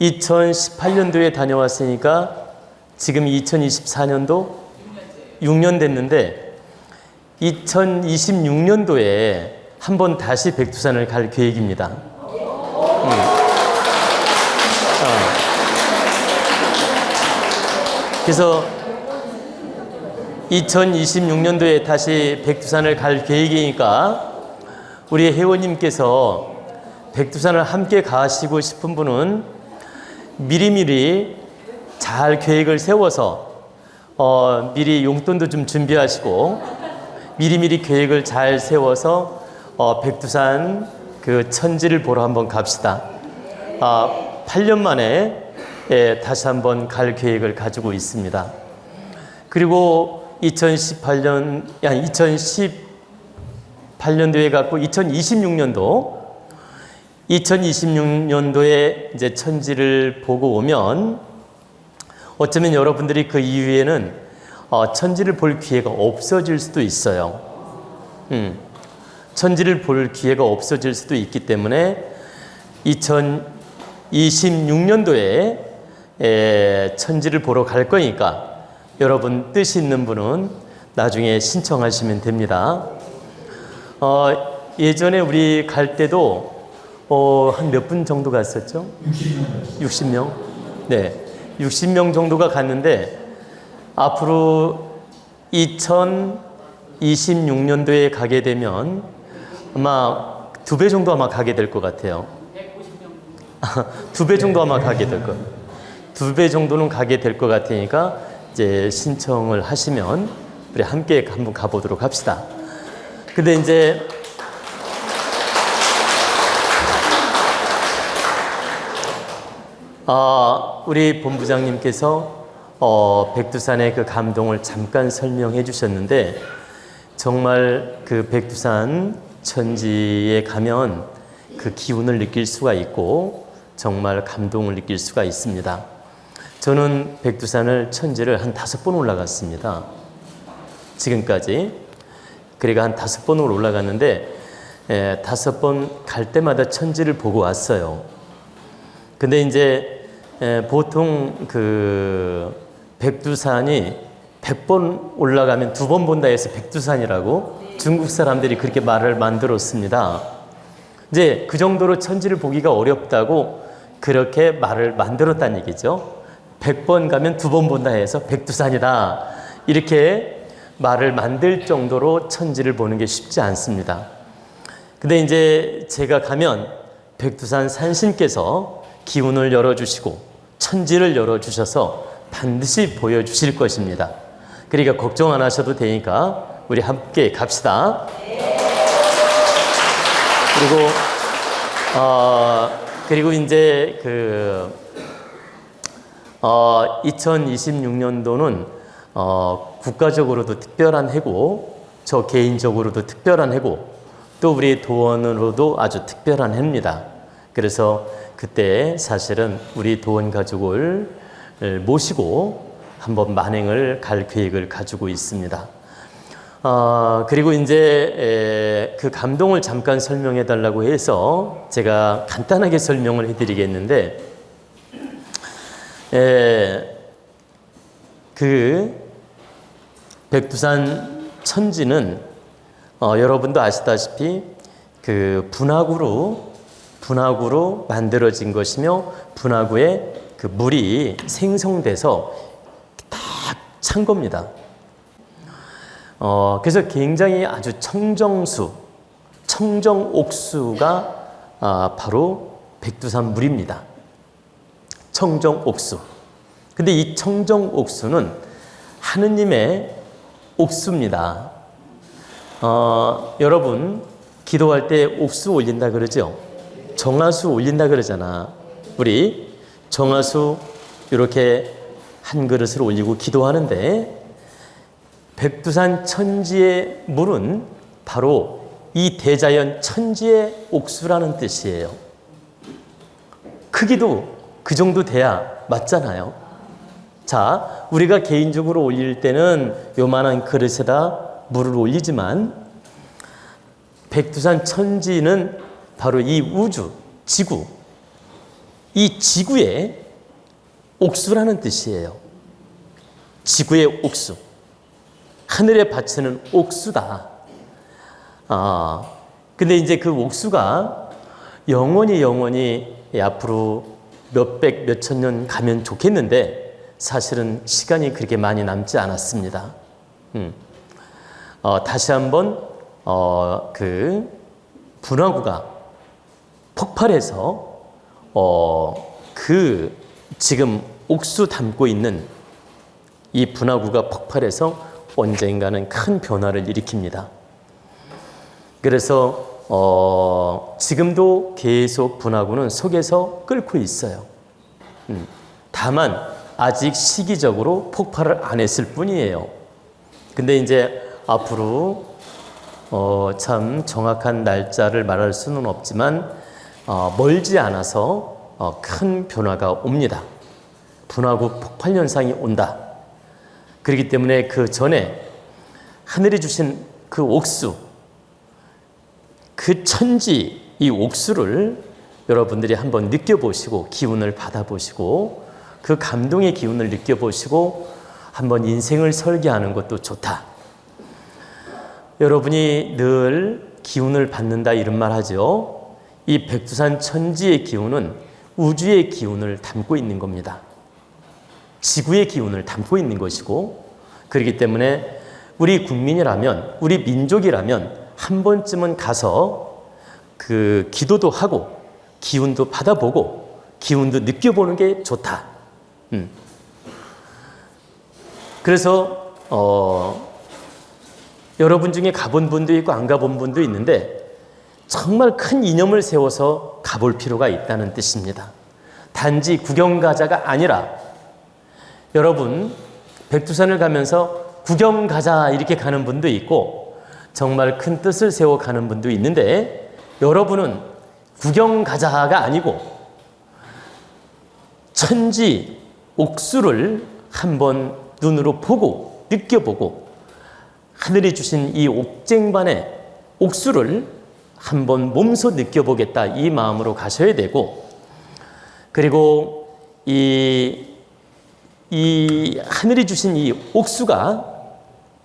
2018년도에 다녀왔으니까 지금 2024년도 6년 됐는데 2026년도에 한번 다시 백두산을 갈 계획입니다. 음. 어. 그래서 2026년도에 다시 백두산을 갈 계획이니까 우리 회원님께서 백두산을 함께 가시고 싶은 분은 미리미리 잘 계획을 세워서 어, 미리 용돈도 좀 준비하시고 미리미리 계획을 잘 세워서 어, 백두산 그 천지를 보러 한번 갑시다. 아, 8년 만에 예, 다시 한번 갈 계획을 가지고 있습니다. 그리고 2018년, 야, 2018년도에 갖고 2026년도, 2026년도에 이제 천지를 보고 오면 어쩌면 여러분들이 그 이후에는 어, 천지를 볼 기회가 없어질 수도 있어요. 음, 천지를 볼 기회가 없어질 수도 있기 때문에 2026년도에 에, 천지를 보러 갈 거니까 여러분 뜻 있는 분은 나중에 신청하시면 됩니다. 어, 예전에 우리 갈 때도 어, 한 몇 분 정도 갔었죠? 60명. 60명? 네. 60명 정도가 갔는데 앞으로 2026년도에 가게 되면 아마 두 배 정도 아마 가게 될 것 같아요. 두 배 정도 아마 가게 될 것. 두 배 정도는 가게 될 것 같으니까 이제 신청을 하시면 우리 함께 한번 가보도록 합시다. 근데 이제 아, 우리 본부장님께서 어, 백두산의 그 감동을 잠깐 설명해 주셨는데 정말 그 백두산 천지에 가면 그 기운을 느낄 수가 있고 정말 감동을 느낄 수가 있습니다. 저는 백두산을 천지를 한 다섯 번 올라갔습니다. 지금까지. 그러니까 한 다섯 번을 올라갔는데 에, 다섯 번 갈 때마다 천지를 보고 왔어요. 근데 이제 에, 보통 그 백두산이 100번 올라가면 두 번 본다 해서 백두산이라고 중국 사람들이 그렇게 말을 만들었습니다. 이제 그 정도로 천지를 보기가 어렵다고 그렇게 말을 만들었다는 얘기죠. 100번 가면 두 번 본다 해서 백두산이다. 이렇게 말을 만들 정도로 천지를 보는 게 쉽지 않습니다. 근데 이제 제가 가면 백두산 산신께서 기운을 열어주시고 천지를 열어주셔서 반드시 보여주실 것입니다. 그러니까 걱정 안 하셔도 되니까 우리 함께 갑시다. 그리고 어, 그리고 이제 그 어, 2026년도는 어, 국가적으로도 특별한 해고, 저 개인적으로도 특별한 해고, 또 우리 도원으로도 아주 특별한 해입니다. 그래서 그때 사실은 우리 도원 가족을 모시고 한번 만행을 갈 계획을 가지고 있습니다. 어, 그리고 이제 에, 그 감동을 잠깐 설명해 달라고 해서 제가 간단하게 설명을 해 드리겠는데, 에, 그 백두산 천지는 어, 여러분도 아시다시피 그 분화구로 분화구로 만들어진 것이며 분화구에 그 물이 생성돼서 딱 찬 겁니다. 어, 그래서 굉장히 아주 청정수, 청정옥수가 아, 바로 백두산 물입니다. 청정옥수. 근데 이 청정옥수는 하느님의 옥수입니다. 어, 여러분, 기도할 때 옥수 올린다 그러죠? 정화수 올린다 그러잖아. 우리 정화수 이렇게 한 그릇을 올리고 기도하는데 백두산 천지의 물은 바로 이 대자연 천지의 옥수라는 뜻이에요. 크기도 그 정도 돼야 맞잖아요. 자, 우리가 개인적으로 올릴 때는 요만한 그릇에다 물을 올리지만 백두산 천지는 바로 이 우주, 지구, 이 지구의 옥수라는 뜻이에요. 지구의 옥수. 하늘에 바치는 옥수다. 아, 근데 이제 그 옥수가 영원히 영원히 앞으로 몇백, 몇천 년 가면 좋겠는데 사실은 시간이 그렇게 많이 남지 않았습니다. 음. 어, 다시 한번 어, 그 분화구가 폭발해서 어, 그 지금 옥수 담고 있는 이 분화구가 폭발해서 언젠가는 큰 변화를 일으킵니다. 그래서 어, 지금도 계속 분화구는 속에서 끓고 있어요. 음, 다만 아직 시기적으로 폭발을 안 했을 뿐이에요. 근데 이제 앞으로 어, 참 정확한 날짜를 말할 수는 없지만 어, 멀지 않아서 어, 큰 변화가 옵니다. 분화구 폭발 현상이 온다. 그렇기 때문에 그 전에 하늘이 주신 그 옥수, 그 천지 이 옥수를 여러분들이 한번 느껴보시고 기운을 받아보시고 그 감동의 기운을 느껴보시고 한번 인생을 설계하는 것도 좋다. 여러분이 늘 기운을 받는다 이런 말 하죠. 이 백두산 천지의 기운은 우주의 기운을 담고 있는 겁니다. 지구의 기운을 담고 있는 것이고 그렇기 때문에 우리 국민이라면 우리 민족이라면 한 번쯤은 가서 그 기도도 하고 기운도 받아보고 기운도 느껴보는 게 좋다. 음. 그래서 어, 여러분 중에 가본 분도 있고 안 가본 분도 있는데 정말 큰 이념을 세워서 가볼 필요가 있다는 뜻입니다. 단지 구경 가자가 아니라 여러분 백두산을 가면서 구경 가자 이렇게 가는 분도 있고 정말 큰 뜻을 세워 가는 분도 있는데 여러분은 구경 가자가 아니고 천지 옥수를 한번 눈으로 보고 느껴보고 하늘이 주신 이 옥쟁반의 옥수를 한번 몸소 느껴보겠다 이 마음으로 가셔야 되고 그리고 이, 이 하늘이 주신 이 옥수가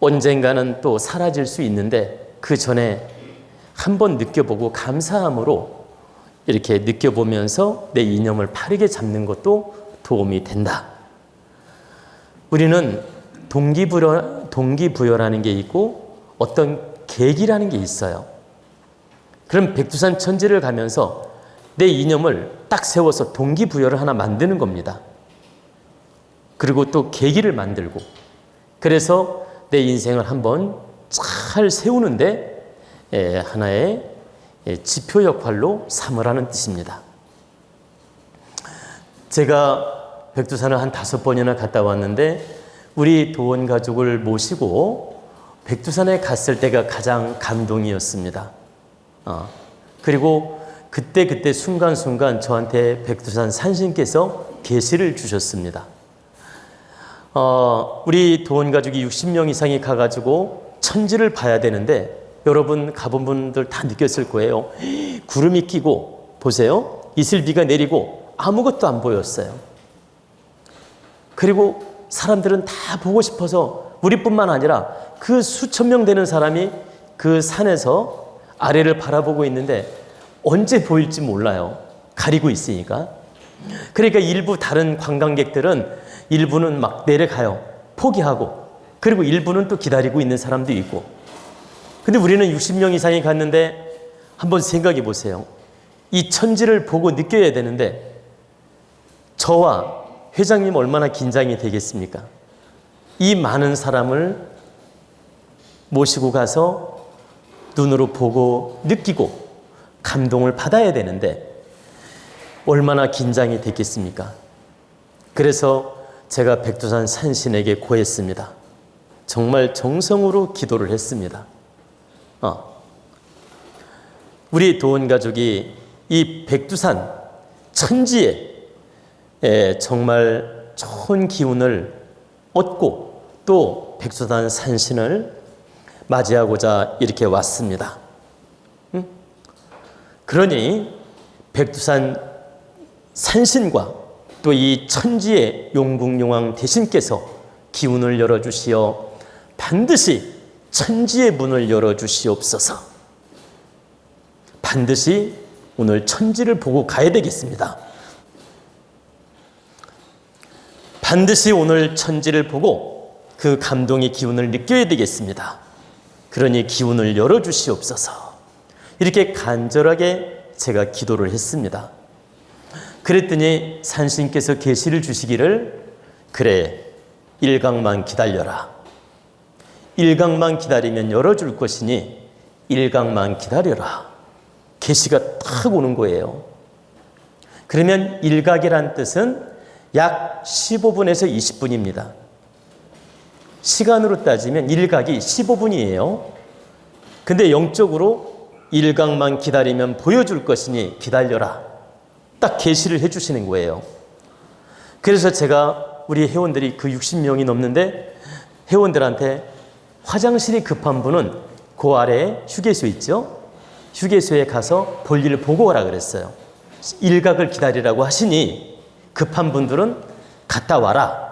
언젠가는 또 사라질 수 있는데 그 전에 한번 느껴보고 감사함으로 이렇게 느껴보면서 내 이념을 바르게 잡는 것도 도움이 된다. 우리는 동기부여, 동기부여라는 게 있고 어떤 계기라는 게 있어요. 그럼 백두산 천지를 가면서 내 이념을 딱 세워서 동기부여를 하나 만드는 겁니다. 그리고 또 계기를 만들고 그래서 내 인생을 한번 잘 세우는데 예, 하나의 예, 지표 역할로 삼으라는 뜻입니다. 제가 백두산을 한 다섯 번이나 갔다 왔는데 우리 도원 가족을 모시고 백두산에 갔을 때가 가장 감동이었습니다. 어, 그리고 그때 그때 순간순간 저한테 백두산 산신께서 계시를 주셨습니다. 어, 우리 도원 가족이 60명 이상이 가가지고 천지를 봐야 되는데 여러분 가본 분들 다 느꼈을 거예요. 구름이 끼고 보세요. 이슬비가 내리고 아무것도 안 보였어요. 그리고 사람들은 다 보고 싶어서 우리뿐만 아니라 그 수천 명 되는 사람이 그 산에서 아래를 바라보고 있는데 언제 보일지 몰라요. 가리고 있으니까. 그러니까 일부 다른 관광객들은 일부는 막 내려가요. 포기하고. 그리고 일부는 또 기다리고 있는 사람도 있고. 근데 우리는 60명 이상이 갔는데 한번 생각해 보세요. 이 천지를 보고 느껴야 되는데 저와 회장님 얼마나 긴장이 되겠습니까? 이 많은 사람을 모시고 가서 눈으로 보고 느끼고 감동을 받아야 되는데 얼마나 긴장이 됐겠습니까? 그래서 제가 백두산 산신에게 고했습니다. 정말 정성으로 기도를 했습니다. 어. 우리 도원 가족이 이 백두산 천지에 에, 정말 좋은 기운을 얻고 또 백두산 산신을 맞이하고자 이렇게 왔습니다. 응? 그러니 백두산 산신과 또 이 천지의 용궁용왕 대신께서 기운을 열어주시어 반드시 천지의 문을 열어주시옵소서. 반드시 오늘 천지를 보고 가야 되겠습니다. 반드시 오늘 천지를 보고 그 감동의 기운을 느껴야 되겠습니다. 그러니 기운을 열어주시옵소서. 이렇게 간절하게 제가 기도를 했습니다. 그랬더니 산신께서 계시를 주시기를 그래 일각만 기다려라. 일각만 기다리면 열어줄 것이니 일각만 기다려라. 계시가 탁 오는 거예요. 그러면 일각이란 뜻은 약 15분에서 20분입니다. 시간으로 따지면 일각이 15분이에요. 근데 영적으로 일각만 기다리면 보여줄 것이니 기다려라. 딱 계시를 해주시는 거예요. 그래서 제가 우리 회원들이 그 60명이 넘는데 회원들한테 화장실이 급한 분은 그 아래에 휴게소 있죠? 휴게소에 가서 볼일을 보고 오라 그랬어요. 일각을 기다리라고 하시니 급한 분들은 갔다 와라.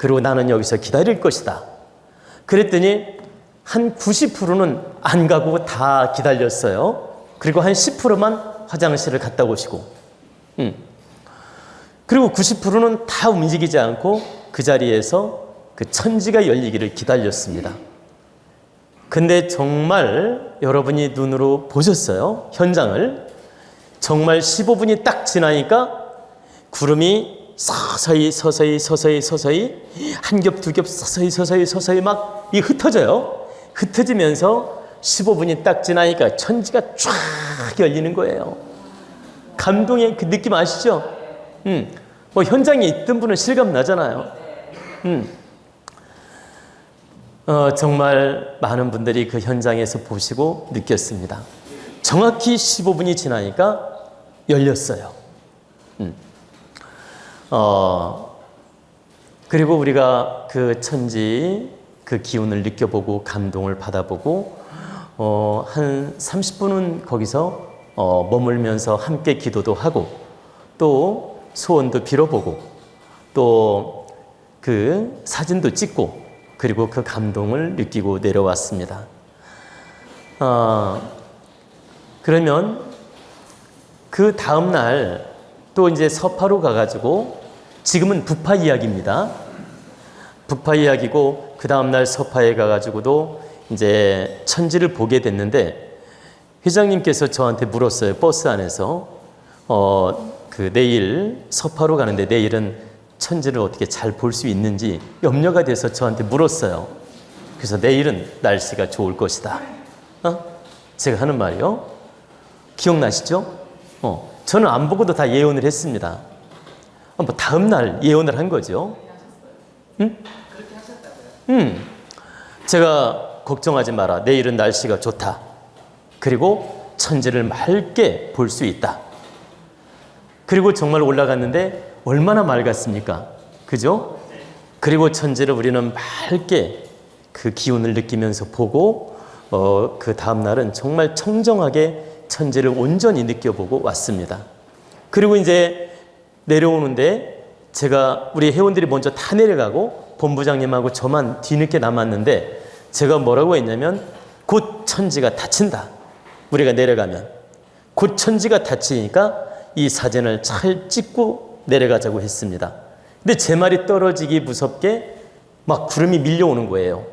그리고 나는 여기서 기다릴 것이다. 그랬더니 한 90%는 안 가고 다 기다렸어요. 그리고 한 10%만 화장실을 갔다 오시고. 음. 그리고 90%는 다 움직이지 않고 그 자리에서 그 천지가 열리기를 기다렸습니다. 근데 정말 여러분이 눈으로 보셨어요? 현장을. 정말 15분이 딱 지나니까 구름이 서서히 서서히 서서히 서서히 한 겹 두 겹 서서히 서서히 서서히 막 이 흩어져요. 흩어지면서 15분이 딱 지나니까 천지가 쫙 열리는 거예요. 감동의 그 느낌 아시죠? 음, 뭐 현장에 있던 분은 실감 나잖아요. 음, 어, 정말 많은 분들이 그 현장에서 보시고 느꼈습니다. 정확히 15분이 지나니까 열렸어요. 음. 어, 그리고 우리가 그 천지 그 기운을 느껴보고 감동을 받아보고 어, 한 30분은 거기서 어, 머물면서 함께 기도도 하고 또 소원도 빌어보고 또 그 사진도 찍고 그리고 그 감동을 느끼고 내려왔습니다. 어, 그러면 그 다음 날 또 이제 서파로 가가지고 지금은 부파 이야기입니다. 부파 이야기고 그 다음 날 서파에 가가지고도 이제 천지를 보게 됐는데 회장님께서 저한테 물었어요. 버스 안에서 어, 그 내일 서파로 가는데 내일은 천지를 어떻게 잘 볼 수 있는지 염려가 돼서 저한테 물었어요. 그래서 내일은 날씨가 좋을 것이다. 어? 제가 하는 말이요. 기억나시죠? 어, 저는 안 보고도 다 예언을 했습니다. 어, 뭐 다음 날 예언을 한 거죠. 응? 음, 제가 걱정하지 마라. 내일은 날씨가 좋다. 그리고 천지를 맑게 볼 수 있다. 그리고 정말 올라갔는데 얼마나 맑았습니까? 그죠? 그리고 천지를 우리는 맑게 그 기운을 느끼면서 보고 어, 그 다음 날은 정말 청정하게 천지를 온전히 느껴보고 왔습니다. 그리고 이제 내려오는데 제가 우리 회원들이 먼저 다 내려가고 본부장님하고 저만 뒤늦게 남았는데 제가 뭐라고 했냐면 곧 천지가 닫힌다. 우리가 내려가면 곧 천지가 닫히니까 이 사진을 잘 찍고 내려가자고 했습니다. 근데 제 말이 떨어지기 무섭게 막 구름이 밀려오는 거예요.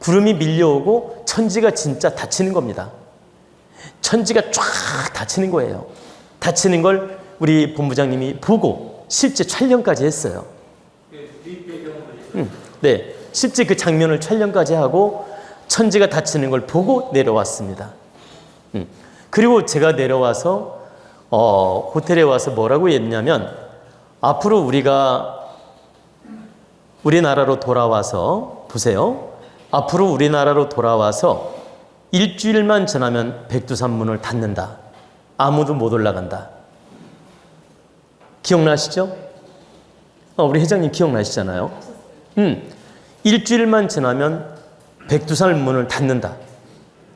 구름이 밀려오고 천지가 진짜 닫히는 겁니다. 천지가 쫙 닫히는 거예요. 닫히는 걸 우리 본부장님이 보고 실제 촬영까지 했어요. 음, 네, 실제 그 장면을 촬영까지 하고 천지가 닫히는 걸 보고 내려왔습니다. 음, 그리고 제가 내려와서 어, 호텔에 와서 뭐라고 했냐면 앞으로 우리가 우리나라로 돌아와서 보세요. 앞으로 우리나라로 돌아와서 일주일만 지나면 백두산 문을 닫는다. 아무도 못 올라간다. 기억나시죠? 어, 우리 회장님 기억나시잖아요. 음, 일주일만 지나면 백두산 문을 닫는다.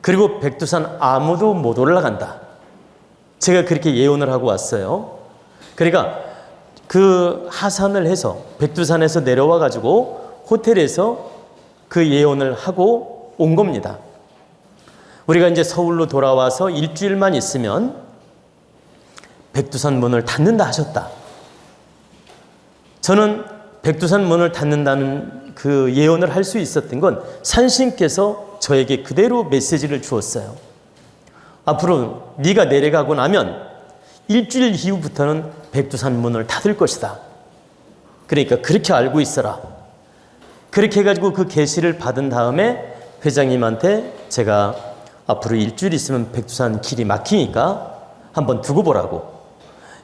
그리고 백두산 아무도 못 올라간다. 제가 그렇게 예언을 하고 왔어요. 그러니까 그 하산을 해서 백두산에서 내려와 가지고 호텔에서 그 예언을 하고 온 겁니다. 우리가 이제 서울로 돌아와서 일주일만 있으면 백두산 문을 닫는다 하셨다. 저는 백두산 문을 닫는다는 그 예언을 할 수 있었던 건 산신께서 저에게 그대로 메시지를 주었어요. 앞으로 네가 내려가고 나면 일주일 이후부터는 백두산 문을 닫을 것이다. 그러니까 그렇게 알고 있어라. 그렇게 해가지고 그 계시를 받은 다음에 회장님한테 제가 앞으로 일주일 있으면 백두산 길이 막히니까 한번 두고 보라고.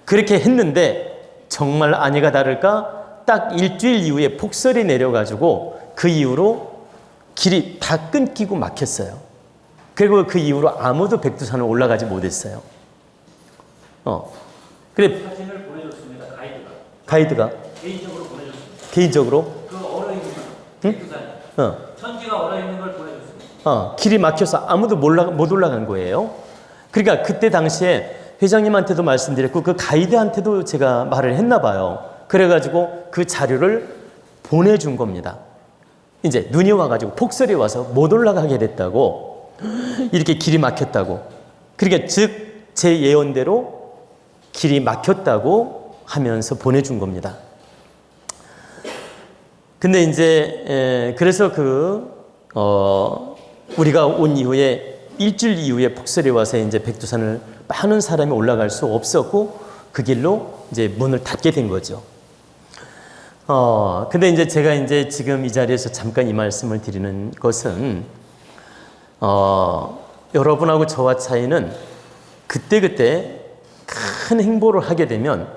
그렇게 했는데 정말 아니가 다를까 딱 일주일 이후에 폭설이 내려가지고 그 이후로 길이 다 끊기고 막혔어요. 그리고 그 이후로 아무도 백두산을 올라가지 못했어요. 어. 그래 사진을 보내줬습니다. 가이드가 가이드가 개인적으로 보내줬습니다. 개인적으로 그 얼어 있는 응? 백두산 어, 천지가 얼어 있는 걸 보내줬습니다. 어, 길이 막혀서 아무도 몰라, 못 올라간 거예요. 그러니까 그때 당시에 회장님한테도 말씀드렸고 그 가이드한테도 제가 말을 했나 봐요. 그래가지고 그 자료를 보내준 겁니다. 이제 눈이 와가지고 폭설이 와서 못 올라가게 됐다고 이렇게 길이 막혔다고. 그러니까 즉 제 예언대로 길이 막혔다고 하면서 보내준 겁니다. 근데 이제 에, 그래서 그 어, 우리가 온 이후에 일주일 이후에 폭설이 와서 이제 백두산을 많은 사람이 올라갈 수 없었고 그 길로 이제 문을 닫게 된 거죠. 어, 근데 이제 제가 이제 지금 이 자리에서 잠깐 이 말씀을 드리는 것은 어, 여러분하고 저와 차이는 그때그때 큰 행보를 하게 되면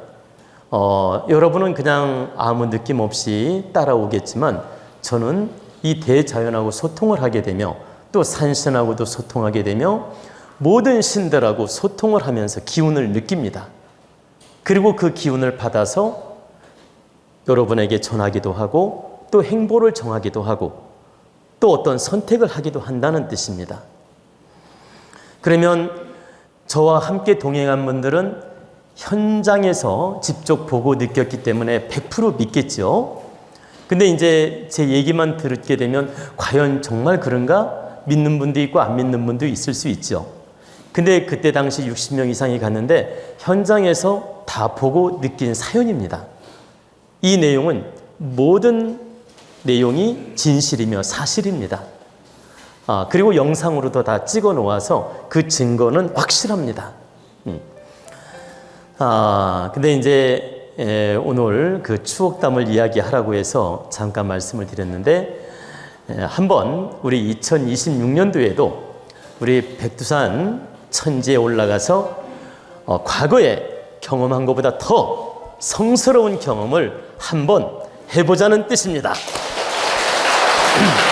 어, 여러분은 그냥 아무 느낌 없이 따라오겠지만 저는 이 대자연하고 소통을 하게 되며 또 산신하고도 소통하게 되며 모든 신들하고 소통을 하면서 기운을 느낍니다. 그리고 그 기운을 받아서 여러분에게 전하기도 하고 또 행보를 정하기도 하고 또 어떤 선택을 하기도 한다는 뜻입니다. 그러면 저와 함께 동행한 분들은 현장에서 직접 보고 느꼈기 때문에 100% 믿겠죠. 근데 이제 제 얘기만 듣게 되면 과연 정말 그런가? 믿는 분도 있고 안 믿는 분도 있을 수 있죠. 근데 그때 당시 60명 이상이 갔는데 현장에서 다 보고 느낀 사연입니다. 이 내용은 모든 내용이 진실이며 사실입니다. 아, 그리고 영상으로도 다 찍어 놓아서 그 증거는 확실합니다. 음. 아, 근데 이제 에, 오늘 그 추억담을 이야기하라고 해서 잠깐 말씀을 드렸는데 에, 한번 우리 2026년도에도 우리 백두산 천지에 올라가서 어, 과거에 경험한 것보다 더 성스러운 경험을 한번 해보자는 뜻입니다.